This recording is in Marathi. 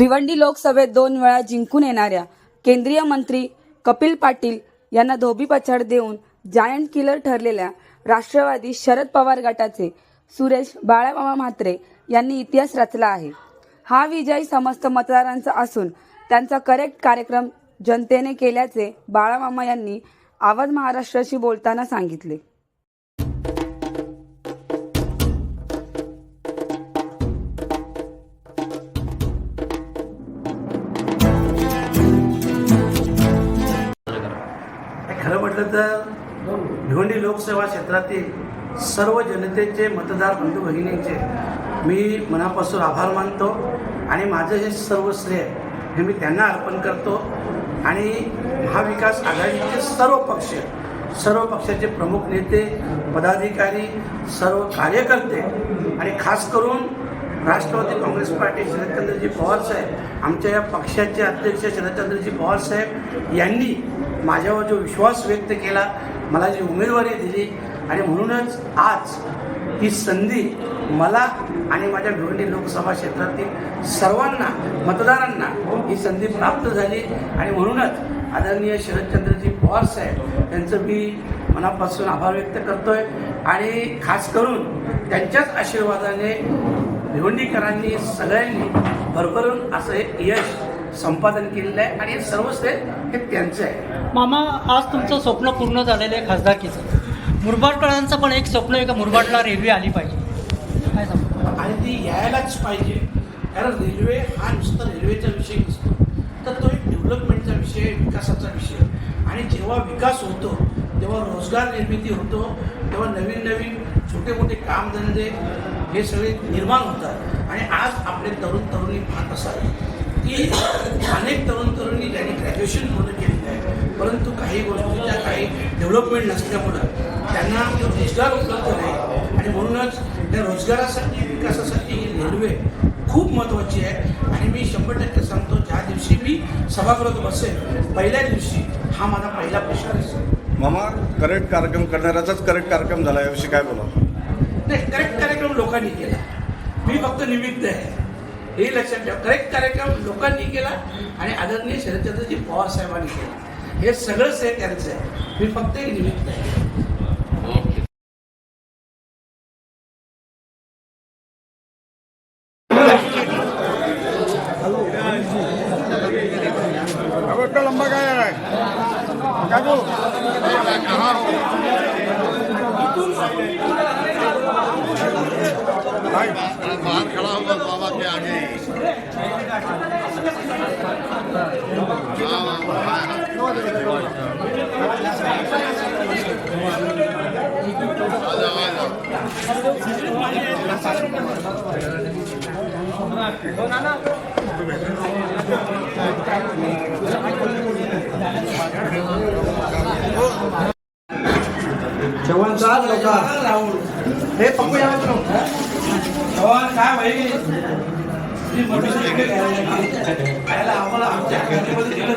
भिवंडी लोकसभेत दोन वेळा जिंकून येणाऱ्या केंद्रीय मंत्री कपिल पाटील यांना धोबी पछाड देऊन जायंट किलर ठरलेल्या राष्ट्रवादी शरद पवार गटाचे सुरेश बाळामामा म्हात्रे यांनी इतिहास रचला आहे. हा विजय समस्त मतदारांचा असून त्यांचा करेक्ट कार्यक्रम जनतेने केल्याचे बाळामामा यांनी आवाज महाराष्ट्राशी बोलताना सांगितले. खरं म्हटलं तर भिवंडी लोकसेवा क्षेत्रातील सर्व जनतेचे मतदार बंधू भगिनींचे मी मनापासून आभार मानतो आणि माझं हे सर्व श्रेय हे मी त्यांना अर्पण करतो. आणि महाविकास आघाडीचे सर्व पक्ष सर्व पक्षाचे प्रमुख नेते पदाधिकारी सर्व कार्यकर्ते आणि खास करून राष्ट्रवादी काँग्रेस पार्टी शरदचंद्रजी पवार साहेब आमच्या या पक्षाचे अध्यक्ष शरदचंद्रजी पवार साहेब यांनी माझ्यावर जो विश्वास व्यक्त केला मला जी उमेदवारी दिली आणि म्हणूनच आज ही संधी मला आणि माझ्या भिवंडी लोकसभा क्षेत्रातील सर्वांना मतदारांना ही संधी प्राप्त झाली आणि म्हणूनच आदरणीय शरदचंद्रजी पवार साहेब यांचं मी मनापासून आभार व्यक्त करतोय. आणि खास करून त्यांच्याच आशीर्वादाने भिवंडीकरांनी सगळ्यांनी भरभरून असं एक यश संपादन केलेलं आहे आणि हे सर्व हे त्यांचं आहे. मामा आज तुमचं स्वप्न पूर्ण झालेलं आहे खासदारकीचं. मुरबाडकरांचं पण एक स्वप्न आहे का मुरबाडला रेल्वे आली पाहिजे. काय सांगू? आणि ती यायलाच पाहिजे. कारण रेल्वे हा नुसता रेल्वेचा विषय नसतो. तर तो एक डेव्हलपमेंटचा विषय विकासाचा विषय. आणि जेव्हा विकास होतो तेव्हा रोजगार निर्मिती होतो तेव्हा नवीन नवीन छोटे मोठे कामधंदे हे सगळे निर्माण होतात. आणि आज आपले तरुण तरुणी पाहत असाल की अनेक तरुण तरुणी ज्यांनी ग्रॅज्युएशन पूर्ण केलेलं आहे. परंतु काही गोष्टींच्या काही डेव्हलपमेंट नसल्यामुळं त्यांना तो रोजगार उपलब्ध नाही. आणि म्हणूनच त्या रोजगारासाठी विकासासाठी ही रेल्वे खूप महत्त्वाची आहे. आणि मी शंभर टक्के सांगतो ज्या दिवशी मी सभागृहात बसेल पहिल्या दिवशी हा माझा पहिला प्रश्न असेल. मामा करेक्ट कार्यक्रम करणाऱ्याचाच करेक्ट कार्यक्रम झाला याविषयी काय बोला नाही करेक्ट कार्यक्रम लोकांनी केला. मी फक्त निमित्त आहे. हे लक्षात ठेवा करेक्ट कार्यक्रम लोकांनी केला आणि आदरणीय शरदचंद्रजी पवार साहेबांनी केला. हे सगळंच आहे त्यांचं आहे. मी फक्त एक निमित्त आहे. लंबा काय आहे? काय बोल बाहर खड़ा होगा बाबा के आगे चव्हाण साहेब लोक हे पप्पू यावं काय माहिती आम्हाला आमच्या खात्यामध्ये दिलं